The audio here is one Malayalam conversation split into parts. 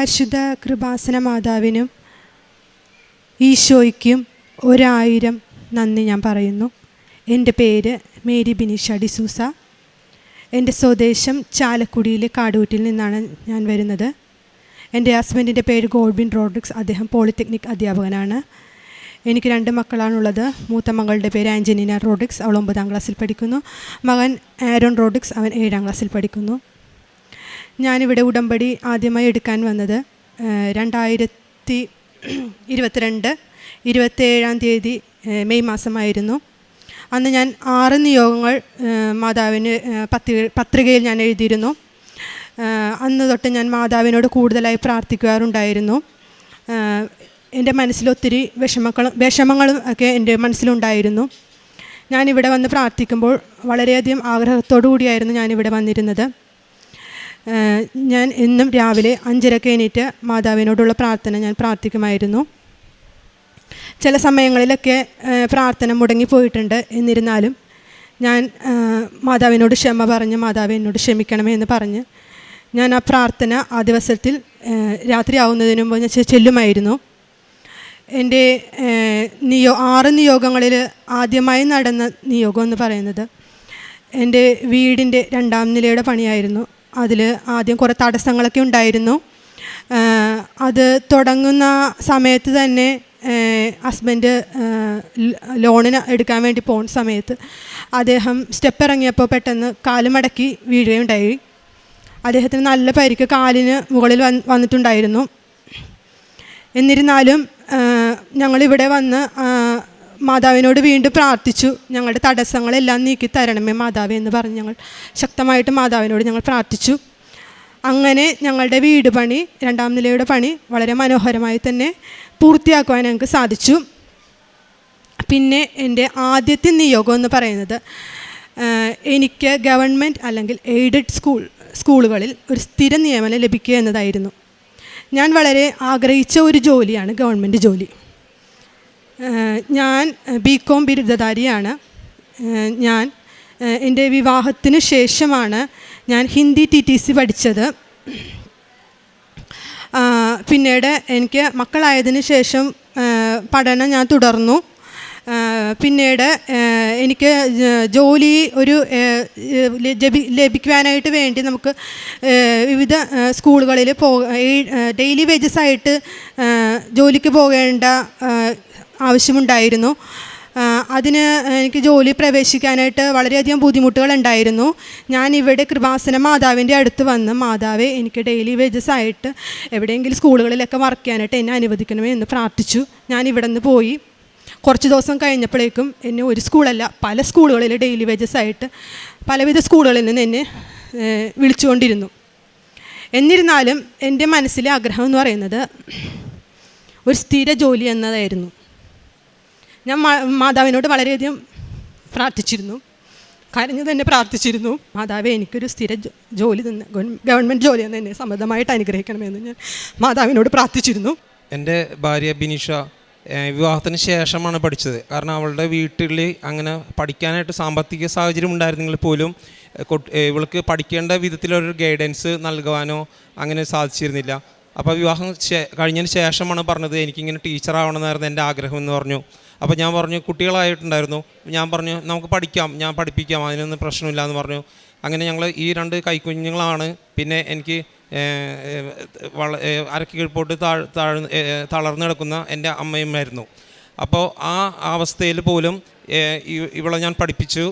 പരിശുദ്ധ കൃപാസന മാതാവിനും ഈശോയ്ക്കും ഒരായിരം നന്ദി ഞാൻ പറയുന്നു. എന്റെ പേര് മേരി ബിനിഷ ഡിസൂസ. എന്റെ സ്വദേശം ചാലക്കുടിയിലെ കാടൂറ്റിൽ നിന്നാണ് ഞാൻ വരുന്നത്. എന്റെ ഹസ്ബൻഡിന്റെ പേര് ഗോൾബിൻ റോഡ്രിക്സ്. അദ്ദേഹം പോളിടെക്നിക് അധ്യാപകനാണ്. എനിക്ക് രണ്ട് മക്കളാണുള്ളത്. മൂത്ത മകളുടെ പേര് ആഞ്ചനീന റോഡ്രിക്സ്. അവൾ ഒമ്പതാം ക്ലാസ്സിൽ പഠിക്കുന്നു. മകൻ ആരോൺ റോഡ്രിക്സ്. അവൻ ഏഴാം ക്ലാസ്സിൽ പഠിക്കുന്നു. ഞാനിവിടെ ഉടമ്പടി ആദ്യമായി എടുക്കാൻ വന്നത് രണ്ടായിരത്തി ഇരുപത്തിരണ്ട് ഇരുപത്തേഴാം തീയതി മെയ് മാസമായിരുന്നു. അന്ന് ഞാൻ ആറ് നിയോഗങ്ങൾ മാതാവിന് പത്രിക പത്രികയിൽ ഞാൻ എഴുതിയിരുന്നു. അന്ന് തൊട്ട് ഞാൻ മാതാവിനോട് കൂടുതലായി പ്രാർത്ഥിക്കാറുണ്ടായിരുന്നു എന്റെ മനസ്സിലൊത്തിരി വിഷമങ്ങളും വിഷമങ്ങളും ഒക്കെ എന്റെ മനസ്സിലുണ്ടായിരുന്നു. ഞാനിവിടെ വന്ന് പ്രാർത്ഥിക്കുമ്പോൾ വളരെയധികം ആഗ്രഹത്തോടു കൂടിയായിരുന്നു ഞാനിവിടെ വന്നിരുന്നത്. ഞാൻ എന്നും രാവിലെ അഞ്ചരക്ക് എണീറ്റ് മാതാവിനോടുള്ള പ്രാർത്ഥന ഞാൻ പ്രാർത്ഥിക്കുമായിരുന്നു. ചില സമയങ്ങളിലൊക്കെ പ്രാർത്ഥന പ്രാർത്ഥന മുടങ്ങിപ്പോയിട്ടുണ്ട് എന്നിരുന്നാലും ഞാൻ മാതാവിനോട് ക്ഷമ പറഞ്ഞ് മാതാവ് എന്നോട് ക്ഷമിക്കണമേ എന്ന് പറഞ്ഞ് ഞാൻ ആ പ്രാർത്ഥന ആ ദിവസത്തിൽ രാത്രിയാവുന്നതിന് മുമ്പ് ഞാൻ ചെല്ലുമായിരുന്നു. എന്റെ നിയോ ആറ് നിയോഗങ്ങളിൽ ആദ്യമായി നടന്ന നിയോഗം എന്ന് പറയുന്നത് എന്റെ വീടിന്റെ രണ്ടാം നിലയുടെ പണിയായിരുന്നു. അതിൽ ആദ്യം കുറേ തടസ്സങ്ങളൊക്കെ ഉണ്ടായിരുന്നു. അത് തുടങ്ങുന്ന സമയത്ത് തന്നെ ഹസ്ബൻഡ് ലോണിന് എടുക്കാൻ വേണ്ടി പോകുന്ന സമയത്ത് അദ്ദേഹം സ്റ്റെപ്പ് ഇറങ്ങിയപ്പോൾ പെട്ടെന്ന് കാൽ മടക്കി വീഴുകയുണ്ടായി. അദ്ദേഹത്തിന് നല്ല പരിക്ക് കാലിന് മുകളിൽ വന്ന് വന്നിട്ടുണ്ടായിരുന്നു. എന്നിരുന്നാലും ഞങ്ങളിവിടെ വന്ന് മാതാവിനോട് വീണ്ടും പ്രാർത്ഥിച്ചു. ഞങ്ങളുടെ തടസ്സങ്ങളെല്ലാം നീക്കി തരണമേ മാതാവേ എന്ന് പറഞ്ഞ് ഞങ്ങൾ ശക്തമായിട്ട് മാതാവിനോട് ഞങ്ങൾ പ്രാർത്ഥിച്ചു. അങ്ങനെ ഞങ്ങളുടെ വീട് പണി രണ്ടാം നിലയുടെ പണി വളരെ മനോഹരമായി തന്നെ പൂർത്തിയാക്കുവാൻ ഞങ്ങൾക്ക് സാധിച്ചു. പിന്നെ എന്റെ ആദ്യത്തെ നിയോഗം എന്ന് പറയുന്നത് എനിക്ക് ഗവൺമെന്റ് അല്ലെങ്കിൽ എയ്ഡഡ് സ്കൂൾ സ്കൂളുകളിൽ ഒരു സ്ഥിര നിയമനം ലഭിക്കുക എന്നതായിരുന്നു. ഞാൻ വളരെ ആഗ്രഹിച്ച ഒരു ജോലിയാണ് ഗവൺമെന്റ് ജോലി. ഞാൻ ബി കോം ബിരുദധാരിയാണ് ഞാൻ എന്റെ വിവാഹത്തിന് ശേഷമാണ് ഞാൻ ഹിന്ദി ടി ടി സി പഠിച്ചത്. പിന്നീട് എനിക്ക് മക്കളായതിന് ശേഷം പഠനം ഞാൻ തുടർന്നു. പിന്നീട് എനിക്ക് ജോലി ഒരു ലഭിക്കുവാനായിട്ട് വേണ്ടി നമുക്ക് വിവിധ സ്കൂളുകളിൽ പോ ഡെയിലി വേജസ് ആയിട്ട് ജോലിക്ക് പോകേണ്ട ആവശ്യമുണ്ടായിരുന്നു. അതിന് എനിക്ക് ജോലി പ്രവേശിക്കാനായിട്ട് വളരെയധികം ബുദ്ധിമുട്ടുകൾ ഉണ്ടായിരുന്നു ഞാൻ ഇവിടെ കൃപാസന മാതാവിന്റെ അടുത്ത് വന്ന് മാതാവെ എനിക്ക് ഡെയിലി വേജസ് ആയിട്ട് എവിടെയെങ്കിലും സ്കൂളുകളിലൊക്കെ വർക്ക് ചെയ്യാനായിട്ട് എന്നെ അനുവദിക്കണമേ എന്ന് പ്രാർത്ഥിച്ചു. ഞാൻ ഇവിടെ നിന്ന് പോയി. കുറച്ച് ദിവസം കഴിഞ്ഞപ്പോഴേക്കും എന്നെ ഒരു സ്കൂളല്ല പല സ്കൂളുകളിൽ ഡെയിലി വേജസ് ആയിട്ട് പലവിധ സ്കൂളുകളിൽ നിന്ന് എന്നെ വിളിച്ചുകൊണ്ടിരുന്നു. എന്നിരുന്നാലും എന്റെ മനസ്സിലെ ആഗ്രഹം എന്ന് പറയുന്നത് ഒരു സ്ഥിര ജോലി എന്നതായിരുന്നു. ഞാൻ മാതാവിനോട് വളരെയധികം പ്രാർത്ഥിച്ചിരുന്നു. കരഞ്ഞു തന്നെ പ്രാർത്ഥിച്ചിരുന്നു. മാതാവെ എനിക്കൊരു സ്ഥിര ജോലി തന്നെ ഗവൺമെന്റ് ജോലി തന്നെ എന്നെ സമ്മതമായിട്ട് അനുഗ്രഹിക്കണമെന്ന് ഞാൻ മാതാവിനോട് പ്രാർത്ഥിച്ചിരുന്നു. എന്റെ ഭാര്യ ബിനിഷ വിവാഹത്തിന് ശേഷമാണ് പഠിച്ചത്. കാരണം അവളുടെ വീട്ടിൽ അങ്ങനെ പഠിക്കാനായിട്ട് സാമ്പത്തിക സാഹചര്യം ഉണ്ടായിരുന്നെങ്കിൽ പോലും ഇവൾക്ക് പഠിക്കേണ്ട വിധത്തിലൊരു ഗൈഡൻസ് നൽകുവാനോ അങ്ങനെ സാധിച്ചിരുന്നില്ല. അപ്പോൾ വിവാഹം കഴിഞ്ഞതിന് ശേഷമാണ് പറഞ്ഞത് എനിക്കിങ്ങനെ ടീച്ചറാവണമെന്നായിരുന്നു എന്റെ ആഗ്രഹം എന്ന് പറഞ്ഞു. അപ്പോൾ ഞാൻ പറഞ്ഞു കുട്ടികളായിട്ടുണ്ടായിരുന്നു. ഞാൻ പറഞ്ഞു നമുക്ക് പഠിക്കാം ഞാൻ പഠിപ്പിക്കാം അതിനൊന്നും പ്രശ്നമില്ല എന്ന് പറഞ്ഞു. അങ്ങനെ ഞങ്ങൾ ഈ രണ്ട് കൈക്കുഞ്ഞുങ്ങളാണ്. പിന്നെ എനിക്ക് വള അരക്ക് കീഴ്പോട്ട് താഴ് തളർന്നു ഏഹ്, കിടക്കുന്ന എന്റെ അമ്മയുമായിരുന്നു അപ്പോൾ ആ അവസ്ഥയിൽ പോലും ഇവളെ ഞാൻ പഠിപ്പിച്ചു.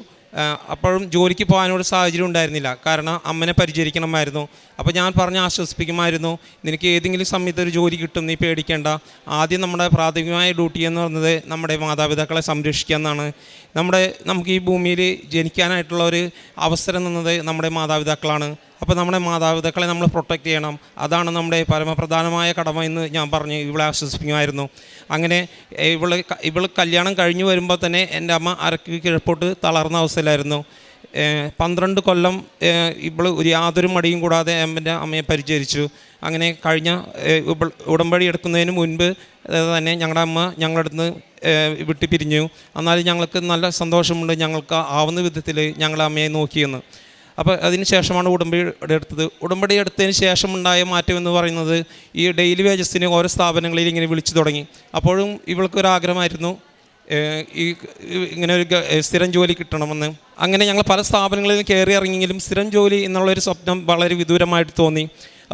അപ്പോഴും ജോലിക്ക് പോകാനൊരു സാഹചര്യം ഉണ്ടായിരുന്നില്ല. കാരണം അമ്മനെ പരിചരിക്കണമായിരുന്നു. അപ്പോൾ ഞാൻ പറഞ്ഞ് ആശ്വസിപ്പിക്കുമായിരുന്നു. നിനക്ക് ഏതെങ്കിലും സമയത്ത് ഒരു ജോലി കിട്ടും നീ പേടിക്കേണ്ട. ആദ്യം നമ്മുടെ പ്രാഥമികമായ ഡ്യൂട്ടി എന്ന് പറയുന്നത് നമ്മുടെ മാതാപിതാക്കളെ സംരക്ഷിക്കുക എന്നാണ്. നമ്മുടെ നമുക്ക് ഈ ഭൂമിയിൽ ജനിക്കാനായിട്ടുള്ള ഒരു അവസരം തന്നത് നമ്മുടെ മാതാപിതാക്കളാണ്. അപ്പോൾ നമ്മുടെ മാതാപിതാക്കളെ നമ്മൾ പ്രൊട്ടക്റ്റ് ചെയ്യണം. അതാണ് നമ്മുടെ പരമപ്രധാനമായ കടമ എന്ന് ഞാൻ പറഞ്ഞ്. ഇവളെ ആശ്വസിപ്പിക്കുമായിരുന്നു. അങ്ങനെ ഇവൾ ഇവൾ കല്യാണം കഴിഞ്ഞു വരുമ്പോൾ തന്നെ എന്റെ അമ്മ അരക്ക് കിഴപ്പോട്ട് തളർന്ന അവസ്ഥയിലായിരുന്നു. പന്ത്രണ്ട് കൊല്ലം ഇവൾ ഒരു യാതൊരു മടിയും കൂടാതെ എന്റെ അമ്മയെ പരിചരിച്ചു. അങ്ങനെ കഴിഞ്ഞ ഉടമ്പടി എടുക്കുന്നതിന് മുൻപ് തന്നെ ഞങ്ങളുടെ അമ്മ ഞങ്ങളുടെ അടുത്ത് നിന്ന് വിട്ടു പിരിഞ്ഞു എന്നാലും ഞങ്ങൾക്ക് നല്ല സന്തോഷമുണ്ട് ഞങ്ങൾക്ക് ആവുന്ന വിധത്തിൽ ഞങ്ങളെ അമ്മയെ നോക്കിയെന്ന്. അപ്പോൾ അതിന് ശേഷമാണ് ഉടമ്പടി എടുത്തത്. ഉടമ്പടി എടുത്തതിന് ശേഷം ഉണ്ടായ മാറ്റം എന്ന് പറയുന്നത് ഈ ഡെയിലി വേജസിന് ഓരോ സ്ഥാപനങ്ങളിൽ ഇങ്ങനെ വിളിച്ചു തുടങ്ങി. അപ്പോഴും ഇവൾക്കൊരാഗ്രഹമായിരുന്നു ഈ ഇങ്ങനെ ഒരു സ്ഥിരം ജോലി കിട്ടണമെന്ന്. അങ്ങനെ ഞങ്ങൾ പല സ്ഥാപനങ്ങളിൽ കയറി ഇറങ്ങിയെങ്കിലും സ്ഥിരം ജോലി എന്നുള്ളൊരു സ്വപ്നം വളരെ വിദൂരമായിട്ട് തോന്നി.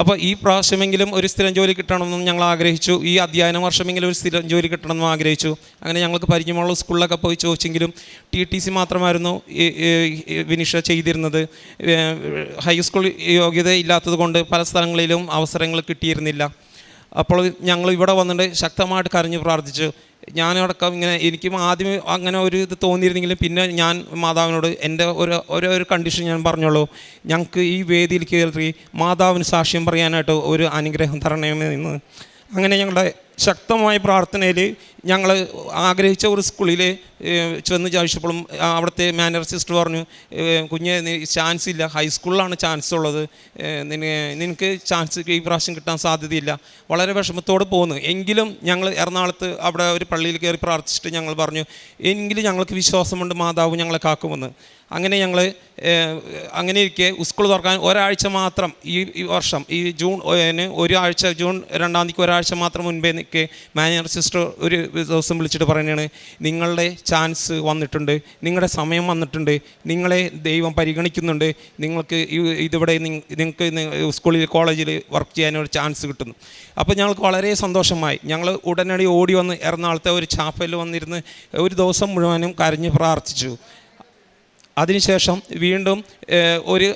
അപ്പോൾ ഈ പ്രാവശ്യമെങ്കിലും ഒരു സ്ഥിരം ജോലി കിട്ടണമെന്നും ഞങ്ങൾ ആഗ്രഹിച്ചു. ഈ അധ്യയന വർഷമെങ്കിലും ഒരു സ്ഥിരം ജോലി കിട്ടണമെന്നും ആഗ്രഹിച്ചു. അങ്ങനെ ഞങ്ങൾക്ക് പരിചയമുള്ള സ്കൂളിലൊക്കെ പോയി ചോദിച്ചെങ്കിലും ടി ടി സി മാത്രമായിരുന്നു വിനിഷ ചെയ്തിരുന്നത്. ഹൈസ്കൂൾ യോഗ്യത ഇല്ലാത്തത് കൊണ്ട് പല സ്ഥലങ്ങളിലും അവസരങ്ങൾ കിട്ടിയിരുന്നില്ല. അപ്പോൾ ഞങ്ങൾ ഇവിടെ വന്നിട്ട് ശക്തമായിട്ട് കരഞ്ഞ് പ്രാർത്ഥിച്ചു. ഞാനടക്കം ഇങ്ങനെ എനിക്കും ആദ്യം അങ്ങനെ ഒരു ഇത് തോന്നിയിരുന്നെങ്കിലും പിന്നെ ഞാൻ മാതാവിനോട് എന്റെ ഒരു ഒരേ ഒരു കണ്ടീഷൻ ഞാൻ പറഞ്ഞോളൂ ഞങ്ങൾക്ക് ഈ വേദിയിൽ കയറി മാതാവിന് സാക്ഷ്യം പറയാനായിട്ട് ഒരു അനുഗ്രഹം തരണമെന്ന് അങ്ങനെ ഞങ്ങളുടെ ശക്തമായ പ്രാർത്ഥനയിൽ ഞങ്ങൾ ആഗ്രഹിച്ച ഒരു സ്കൂളിൽ ചെന്ന് ചോദിച്ചപ്പോഴും അവിടുത്തെ മാനേജർ സിസ്റ്റർ പറഞ്ഞു കുഞ്ഞ് ചാൻസ് ഇല്ല. ഹൈസ്കൂളിലാണ് ചാൻസ് ഉള്ളത്. നിനക്ക് ചാൻസ് ഈ പ്രാവശ്യം കിട്ടാൻ സാധ്യതയില്ല. വളരെ വിഷമത്തോടെ പോകുന്നു. എങ്കിലും ഞങ്ങൾ എറണാകുളത്ത് അവിടെ ഒരു പള്ളിയിൽ കയറി പ്രാർത്ഥിച്ചിട്ട് ഞങ്ങൾ പറഞ്ഞു എങ്കിലും ഞങ്ങൾക്ക് വിശ്വാസമുണ്ട് മാതാവ് ഞങ്ങളെ കാക്കുമെന്ന്. അങ്ങനെ ഞങ്ങൾ അങ്ങനെ ഇരിക്കെ സ്കൂൾ തുറക്കാൻ ഒരാഴ്ച മാത്രം ഈ വർഷം ഈ ജൂൺ ഒരാഴ്ച ജൂൺ രണ്ടാം തീയതിക്ക് ഒരാഴ്ച മാത്രം മുൻപേ നിൽക്കെ മാനേജർ സിസ്റ്റർ ഒരു ദിവസം വിളിച്ചിട്ട് പറയുകയാണ് നിങ്ങളുടെ ചാൻസ് വന്നിട്ടുണ്ട് നിങ്ങളുടെ സമയം വന്നിട്ടുണ്ട് നിങ്ങളെ ദൈവം പരിഗണിക്കുന്നുണ്ട് നിങ്ങൾക്ക് ഇതിവിടെ നിങ്ങൾക്ക് സ്കൂളിൽ കോളേജിൽ വർക്ക് ചെയ്യാനൊരു ചാൻസ് കിട്ടുന്നു. അപ്പോൾ ഞങ്ങൾക്ക് വളരെ സന്തോഷമായി. ഞങ്ങൾ ഉടനടി ഓടി വന്ന് എറണാകുളത്തെ ഒരു ചാപ്പലിൽ വന്നിരുന്ന് ഒരു ദിവസം മുഴുവനും കരഞ്ഞ് പ്രാർത്ഥിച്ചു. അതിനുശേഷം വീണ്ടും ഒരു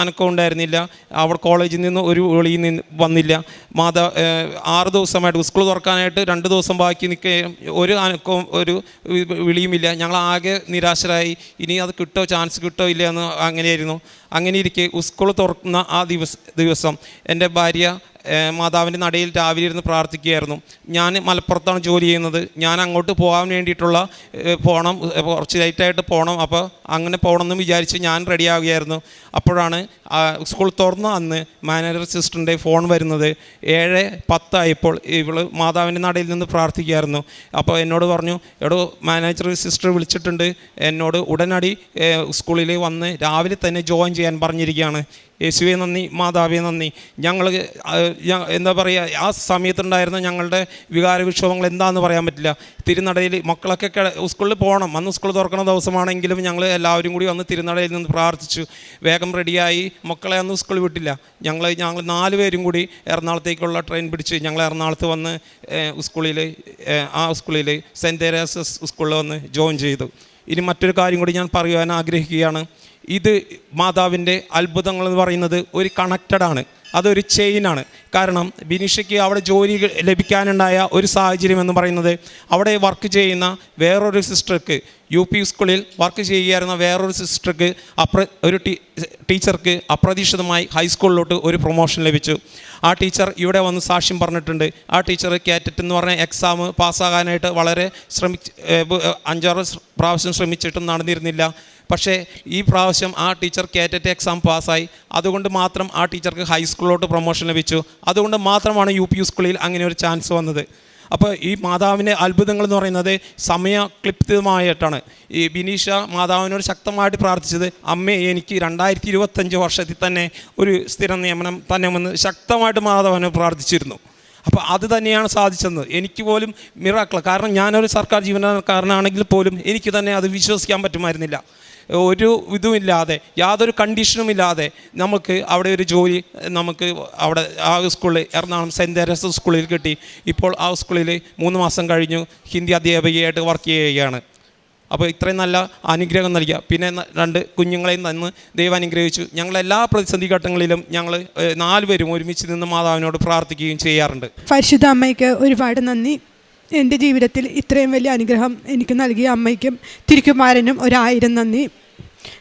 അനക്കം ഉണ്ടായിരുന്നില്ല. അവിടെ കോളേജിൽ നിന്ന് ഒരു വിളിയിൽ നിന്ന് വന്നില്ല. മാതാ ആറ് ദിവസമായിട്ട് സ്കൂൾ തുറക്കാനായിട്ട് രണ്ട് ദിവസം ബാക്കി നിൽക്കുകയും ഒരു അനക്കവും ഒരു വിളിയുമില്ല. ഞങ്ങൾ ആകെ നിരാശരായി. ഇനി അത് കിട്ടോ ചാൻസ് കിട്ടോ ഇല്ല എന്ന് അങ്ങനെയായിരുന്നു. അങ്ങനെ ഇരിക്കെ സ്കൂൾ തുറക്കുന്ന ആ ദിവസ ദിവസം എന്റെ ഭാര്യ മാതാവിന്റെ നടയിൽ രാവിലെ ഇരുന്ന് പ്രാർത്ഥിക്കുകയായിരുന്നു. ഞാൻ മലപ്പുറത്താണ് ജോലി ചെയ്യുന്നത്. ഞാൻ അങ്ങോട്ട് പോകാൻ വേണ്ടിയിട്ടുള്ള പോകണം കുറച്ച് ലേറ്റായിട്ട് പോകണം അപ്പോൾ അങ്ങനെ പോകണമെന്ന് വിചാരിച്ച് ഞാൻ റെഡിയാവുകയായിരുന്നു അപ്പോഴാണ് സ്കൂൾ തുറന്ന അന്ന് മാനേജർ സിസ്റ്ററിന്റെ ഫോൺ വരുന്നത്. ഏഴ് പത്തായപ്പോൾ ഇവൾ മാതാവിന്റെ നടയിൽ നിന്ന് പ്രാർത്ഥിക്കുകയായിരുന്നു. അപ്പോൾ എന്നോട് പറഞ്ഞു എടോ മാനേജർ സിസ്റ്റർ വിളിച്ചിട്ടുണ്ട്. എന്നോട് ഉടനടി സ്കൂളിൽ വന്ന് രാവിലെ തന്നെ ജോയിൻ ചെയ്യാൻ പറഞ്ഞിരിക്കുകയാണ്. യേശുവെ നന്ദി. മാതാവിയെ നന്ദി. ഞങ്ങൾ എന്താ പറയുക ആ സമയത്തുണ്ടായിരുന്ന ഞങ്ങളുടെ വികാര വിക്ഷോഭങ്ങൾ എന്താണെന്ന് പറയാൻ പറ്റില്ല. തിരുനടയിൽ മക്കളൊക്കെ സ്കൂളിൽ പോകണം. അന്ന് സ്കൂൾ തുറക്കുന്ന ദിവസമാണെങ്കിലും ഞങ്ങൾ എല്ലാവരും കൂടി വന്ന് തിരുനടയിൽ നിന്ന് പ്രാർത്ഥിച്ചു. വേഗം റെഡിയായി. മക്കളെ അന്ന് സ്കൂളിൽ വിട്ടില്ല. ഞങ്ങൾ ഞങ്ങൾ നാല് പേരും കൂടി എറണാകുളത്തേക്കുള്ള ട്രെയിൻ പിടിച്ച് ഞങ്ങൾ എറണാകുളത്ത് വന്ന് സ്കൂളിൽ ആ സ്കൂളിൽ സെന്റ് തെരേസസ് സ്കൂളിൽ വന്ന് ജോയിൻ ചെയ്തു. ഇനി മറ്റൊരു കാര്യം കൂടി ഞാൻ പറയുവാൻ ആഗ്രഹിക്കുകയാണ്. ഇത് മാതാവിന്റെ അത്ഭുതങ്ങൾ എന്ന് പറയുന്നത് ഒരു കണക്റ്റഡാണ് അതൊരു ചെയിനാണ് കാരണം ബിനിഷയ്ക്ക് അവിടെ ജോലി ലഭിക്കാനുണ്ടായ ഒരു സാഹചര്യം എന്ന് പറയുന്നത് അവിടെ വർക്ക് ചെയ്യുന്ന വേറൊരു സിസ്റ്റർക്ക് യു പി സ്കൂളിൽ വർക്ക് ചെയ്യുകയായിരുന്ന വേറൊരു സിസ്റ്റർക്ക് അപ്ര ഒരു ടീച്ചർക്ക് അപ്രതീക്ഷിതമായി ഹൈസ്കൂളിലോട്ട് ഒരു പ്രൊമോഷൻ ലഭിച്ചു. ആ ടീച്ചർ ഇവിടെ വന്ന് സാക്ഷ്യം പറഞ്ഞിട്ടുണ്ട്. ആ ടീച്ചർ കാറ്ററ്റ് എന്ന് പറഞ്ഞ എക്സാം പാസ്സാകാനായിട്ട് വളരെ ശ്രമിച്ച് അഞ്ചാറ് പ്രാവശ്യം ശ്രമിച്ചിട്ടും നടന്നിരുന്നില്ല. പക്ഷേ ഈ പ്രാവശ്യം ആ ടീച്ചർ കേറ്ററ്റ് എക്സാം പാസ്സായി. അതുകൊണ്ട് മാത്രം ആ ടീച്ചർക്ക് ഹൈസ്കൂളിലോട്ട് പ്രൊമോഷൻ ലഭിച്ചു. അതുകൊണ്ട് മാത്രമാണ് യു പി സ്കൂളിൽ അങ്ങനെ ഒരു ചാൻസ് വന്നത്. അപ്പോൾ ഈ മാതാവിന്റെ അത്ഭുതങ്ങൾ എന്ന് പറയുന്നത് സമയക്ലിപ്തമായിട്ടാണ് ഈ ബിനീഷ മാതാവിനോട് ശക്തമായിട്ട് പ്രാർത്ഥിച്ചത് അമ്മേ എനിക്ക് രണ്ടായിരത്തി ഇരുപത്തഞ്ച് വർഷത്തിൽ തന്നെ ഒരു സ്ഥിര നിയമനം തന്നെ വന്ന് ശക്തമായിട്ട് മാതാവിനെ പ്രാർത്ഥിച്ചിരുന്നു. അപ്പോൾ അത് തന്നെയാണ് സാധിച്ചത്. എനിക്ക് പോലും മിറാക്കൾ കാരണം ഞാനൊരു സർക്കാർ ജീവനക്കാരനാണെങ്കിൽ പോലും എനിക്ക് തന്നെ അത് വിശ്വസിക്കാൻ പറ്റുമായിരുന്നില്ല. ഒരു ഇതുമില്ലാതെ യാതൊരു കണ്ടീഷനും ഇല്ലാതെ നമുക്ക് അവിടെ ഒരു ജോലി നമുക്ക് അവിടെ ആ സ്കൂളിൽ എറണാകുളം സെന്റ് തെരേസ സ്കൂളിൽ കിട്ടി. ഇപ്പോൾ ആ സ്കൂളിൽ മൂന്ന് മാസം കഴിഞ്ഞു ഹിന്ദി അധ്യാപികയായിട്ട് വർക്ക് ചെയ്യുകയാണ്. അപ്പോൾ ഇത്രയും നല്ല അനുഗ്രഹം നൽകിയ. പിന്നെ രണ്ട് കുഞ്ഞുങ്ങളെയും തന്ന് ദൈവം അനുഗ്രഹിച്ചു. ഞങ്ങൾ എല്ലാ പ്രതിസന്ധി ഘട്ടങ്ങളിലും ഞങ്ങൾ നാലുപേരും ഒരുമിച്ച് നിന്ന് മാതാവിനോട് പ്രാർത്ഥിക്കുകയും ചെയ്യാറുണ്ട്. പരിശുദ്ധ അമ്മയ്ക്ക് ഒരുപാട് നന്ദി. എന്റെ ജീവിതത്തിൽ ഇത്രയും വലിയ അനുഗ്രഹം എനിക്ക് നൽകിയ അമ്മയ്ക്കും തിരുക്കുമാരനും ഒരായിരം നന്ദി.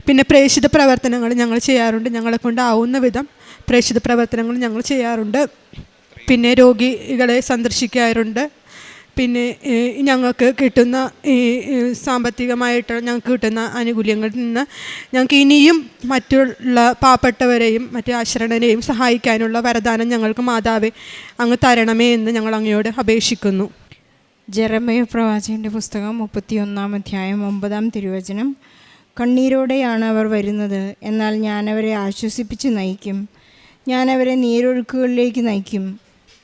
പിന്നെ പ്രേക്ഷിത പ്രവർത്തനങ്ങൾ ഞങ്ങൾ ചെയ്യാറുണ്ട്. ഞങ്ങളെ കൊണ്ടാവുന്ന വിധം പ്രേക്ഷിത പ്രവർത്തനങ്ങൾ ഞങ്ങൾ ചെയ്യാറുണ്ട്. പിന്നെ രോഗികളെ സന്ദർശിക്കാറുണ്ട്. പിന്നെ ഞങ്ങൾക്ക് കിട്ടുന്ന ഈ സാമ്പത്തികമായിട്ട് ഞങ്ങൾക്ക് കിട്ടുന്ന ആനുകൂല്യങ്ങളിൽ നിന്ന് ഞങ്ങൾക്ക് ഇനിയും മറ്റുള്ള പാവപ്പെട്ടവരെയും മറ്റ് ആശ്രണരെയും സഹായിക്കാനുള്ള വരദാനം ഞങ്ങൾക്ക് മാതാവേ അങ്ങ് തരണമേ എന്ന് ഞങ്ങൾ അങ്ങയോട് അപേക്ഷിക്കുന്നു. ജെറമയ പ്രവാചകന്റെ പുസ്തകം മുപ്പത്തിയൊന്നാം അധ്യായം ഒമ്പതാം തിരുവചനം. കണ്ണീരോടെയാണ് അവർ വരുന്നത്. എന്നാൽ ഞാനവരെ ആശ്വസിപ്പിച്ച് നയിക്കും. ഞാനവരെ നീരൊഴുക്കുകളിലേക്ക് നയിക്കും.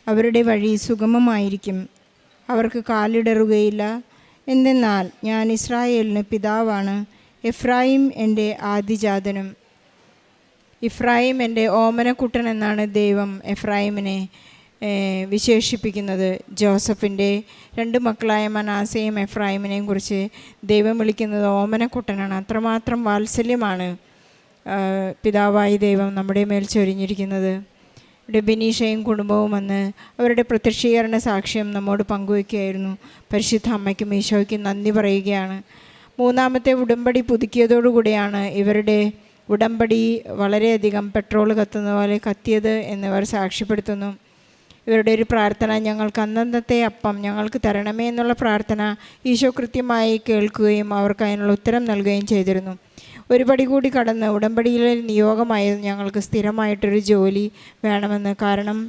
അവരുടെ വഴി സുഗമമായിരിക്കും. അവർക്ക് കാലിടറുകയില്ല. എന്തെന്നാൽ ഞാൻ ഇസ്രായേലിന് പിതാവാണ്. എഫ്രായിം എന്റെ ആദിജാതനും ഇഫ്രായിം എന്റെ ഓമനക്കുട്ടൻ എന്നാണ് ദൈവം. എഫ്രായിമിനെ വിശേഷിപ്പിക്കുന്നത് ജോസഫിന്റെ രണ്ട് മക്കളായ മനാസയും എഫ്രായിമിനെയും കുറിച്ച് ദൈവം വിളിക്കുന്നത് ഓമനക്കുട്ടനാണ്. അത്രമാത്രം വാത്സല്യമാണ് പിതാവായി ദൈവം നമ്മുടെ മേൽ ചൊരിഞ്ഞിരിക്കുന്നത്. ഇവിടെ ബിനീഷയും കുടുംബവും വന്ന് അവരുടെ പ്രത്യക്ഷീകരണ സാക്ഷ്യം നമ്മോട് പങ്കുവയ്ക്കുകയായിരുന്നു. പരിശുദ്ധ അമ്മയ്ക്കും ഈശോയ്ക്കും നന്ദി പറയുകയാണ്. മൂന്നാമത്തെ ഉടമ്പടി പുതുക്കിയതോടുകൂടിയാണ് ഇവരുടെ ഉടമ്പടി വളരെയധികം പെട്രോൾ കത്തുന്ന പോലെ കത്തിയത് എന്നിവർ സാക്ഷ്യപ്പെടുത്തുന്നു. ഇവരുടെ ഒരു പ്രാർത്ഥന ഞങ്ങൾക്ക് അന്നന്നത്തെ അപ്പം ഞങ്ങൾക്ക് തരണമേ എന്നുള്ള പ്രാർത്ഥന ഈശോ കൃത്യമായി കേൾക്കുകയും അവർക്ക് അതിനുള്ള ഉത്തരം നൽകുകയും ചെയ്തിരുന്നു. ഒരു പടി കൂടി കടന്ന് ഉടമ്പടിയിലെ നിയോഗമായത് ഞങ്ങൾക്ക് സ്ഥിരമായിട്ടൊരു ജോലി വേണമെന്ന് കാരണം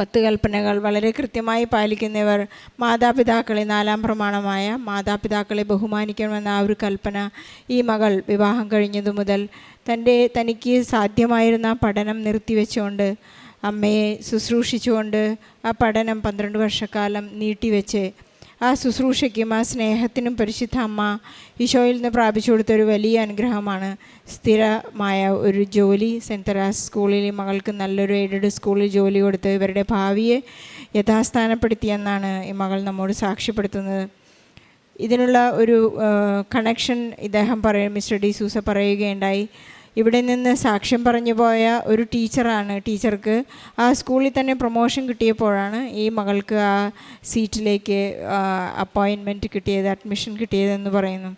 പത്ത് കൽപ്പനകൾ വളരെ കൃത്യമായി പാലിക്കുന്നവർ മാതാപിതാക്കളെ നാലാം പ്രമാണമായ മാതാപിതാക്കളെ ബഹുമാനിക്കണമെന്ന ആ ഒരു കൽപ്പന ഈ മകൾ വിവാഹം കഴിഞ്ഞതു മുതൽ തന്റെ തനിക്ക് സാധ്യമായിരുന്ന പഠനം നിർത്തിവെച്ചുകൊണ്ട് അമ്മയെ ശുശ്രൂഷിച്ചുകൊണ്ട് ആ പഠനം പന്ത്രണ്ട് വർഷക്കാലം നീട്ടിവെച്ച് ആ ശുശ്രൂഷയ്ക്കും ആ സ്നേഹത്തിനും പരിശുദ്ധ അമ്മ ഈശോയിൽ നിന്ന് പ്രാപിച്ചു കൊടുത്തൊരു വലിയ അനുഗ്രഹമാണ് സ്ഥിരമായ ഒരു ജോലി. സെന്റ് തെരാസ് സ്കൂളിൽ മകൾക്ക് നല്ലൊരു എയ്ഡഡ് സ്കൂളിൽ ജോലി കൊടുത്ത് ഇവരുടെ ഭാവിയെ യഥാസ്ഥാനപ്പെടുത്തിയെന്നാണ് ഈ മകൾ നമ്മോട് സാക്ഷ്യപ്പെടുത്തുന്നത്. ഇതിനുള്ള ഒരു കണക്ഷൻ ഇദ്ദേഹം പറയും മിസ്റ്റർ ഡി സൂസ പറയുകയുണ്ടായി. ഇവിടെ നിന്ന് സാക്ഷ്യം പറഞ്ഞു പോയ ഒരു ടീച്ചറാണ് ടീച്ചർക്ക്. ആ സ്കൂളിൽ തന്നെ പ്രൊമോഷൻ കിട്ടിയപ്പോഴാണ് ഈ മകൾക്ക് ആ സീറ്റിലേക്ക് അപ്പോയിൻമെന്റ് കിട്ടിയത് അഡ്മിഷൻ കിട്ടിയതെന്ന് പറയുന്നു.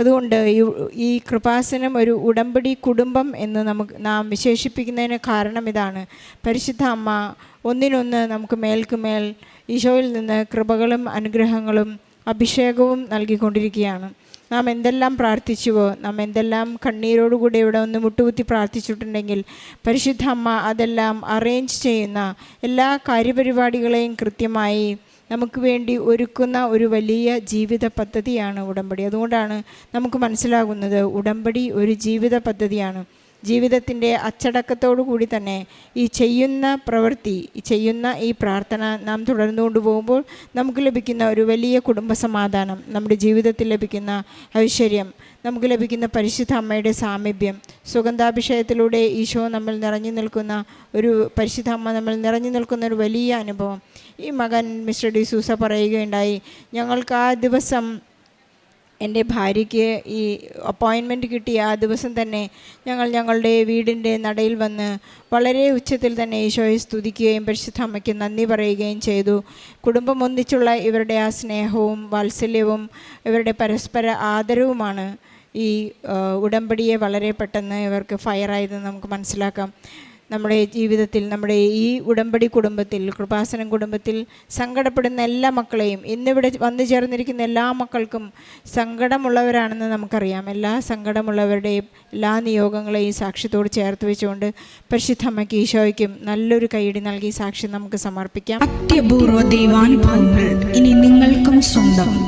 അതുകൊണ്ട് ഈ ഈ കൃപാസനം ഒരു ഉടമ്പടി കുടുംബം എന്ന് നമുക്ക് നാം വിശേഷിപ്പിക്കുന്നതിന് കാരണം ഇതാണ്. പരിശുദ്ധ അമ്മ ഒന്നിനൊന്ന് നമുക്ക് മേൽക്കുമേൽ ഈശോയിൽ നിന്ന് കൃപകളും അനുഗ്രഹങ്ങളും അഭിഷേകവും നൽകിക്കൊണ്ടിരിക്കുകയാണ്. നാം എന്തെല്ലാം പ്രാർത്ഥിച്ചുവോ നാം എന്തെല്ലാം കണ്ണീരോടുകൂടി ഇവിടെ ഒന്ന് മുട്ടുകുത്തി പ്രാർത്ഥിച്ചിട്ടുണ്ടെങ്കിൽ പരിശുദ്ധ അമ്മ അതെല്ലാം അറേഞ്ച് ചെയ്യുന്ന എല്ലാ കാര്യപരിപാടികളെയും കൃത്യമായി നമുക്ക് വേണ്ടി ഒരുക്കുന്ന ഒരു വലിയ ജീവിത പദ്ധതിയാണ് ഉടമ്പടി. അതുകൊണ്ടാണ് നമുക്ക് മനസ്സിലാകുന്നത് ഉടമ്പടി ഒരു ജീവിത പദ്ധതിയാണ്. ജീവിതത്തിന്റെ കൂടി തന്നെ ഈ ചെയ്യുന്ന പ്രവൃത്തി ചെയ്യുന്ന ഈ പ്രാർത്ഥന നാം തുടർന്നു കൊണ്ടുപോകുമ്പോൾ നമുക്ക് ലഭിക്കുന്ന ഒരു വലിയ കുടുംബ സമാധാനം നമ്മുടെ ജീവിതത്തിൽ ലഭിക്കുന്ന ഐശ്വര്യം നമുക്ക് ലഭിക്കുന്ന പരിശുദ്ധ അമ്മയുടെ സാമീപ്യം സുഗന്ധാഭിഷേകത്തിലൂടെ ഈശോ നമ്മൾ നിറഞ്ഞു നിൽക്കുന്ന ഒരു പരിശുദ്ധ അമ്മ നമ്മൾ നിറഞ്ഞു നിൽക്കുന്ന ഒരു വലിയ അനുഭവം. ഈ മകൻ മിസ്റ്റർ ഡിസൂസ പറയുകയുണ്ടായി ഞങ്ങൾക്ക് ആ ദിവസം എന്റെ ഭാര്യയ്ക്ക് ഈ അപ്പോയിൻമെന്റ് കിട്ടിയ ആ ദിവസം തന്നെ ഞങ്ങൾ ഞങ്ങളുടെ വീടിന്റെ നടയിൽ വന്ന് വളരെ ഉച്ചത്തിൽ തന്നെ ഈശോയെ സ്തുതിക്കുകയും പരിശുദ്ധ അമ്മയ്ക്ക് നന്ദി പറയുകയും ചെയ്തു. കുടുംബം ഒന്നിച്ചുള്ള ഇവരുടെ ആ സ്നേഹവും വാത്സല്യവും ഇവരുടെ പരസ്പര ആദരവുമാണ് ഈ ഉടമ്പടിയെ വളരെ പെട്ടെന്ന് ഇവർക്ക് ഫയറായതെന്ന് നമുക്ക് മനസ്സിലാക്കാം. നമ്മുടെ ജീവിതത്തിൽ നമ്മുടെ ഈ ഉടമ്പടി കുടുംബത്തിൽ കൃപാസനം കുടുംബത്തിൽ സങ്കടപ്പെടുന്ന എല്ലാ മക്കളെയും ഇന്നിവിടെ വന്നു ചേർന്നിരിക്കുന്ന എല്ലാ മക്കൾക്കും സങ്കടമുള്ളവരാണെന്ന് നമുക്കറിയാം. എല്ലാ സങ്കടമുള്ളവരുടെയും എല്ലാ നിയോഗങ്ങളെയും സാക്ഷ്യത്തോട് ചേർത്ത് വെച്ചുകൊണ്ട് പരിശുദ്ധമ്മയ്ക്ക് ഈശോയ്ക്കും നല്ലൊരു കൈയടി നൽകി സാക്ഷ്യം നമുക്ക് സമർപ്പിക്കാം. അത്യപൂർവ ദൈവാനുഭവങ്ങൾ ഇനി നിങ്ങൾക്കും സ്വന്തം.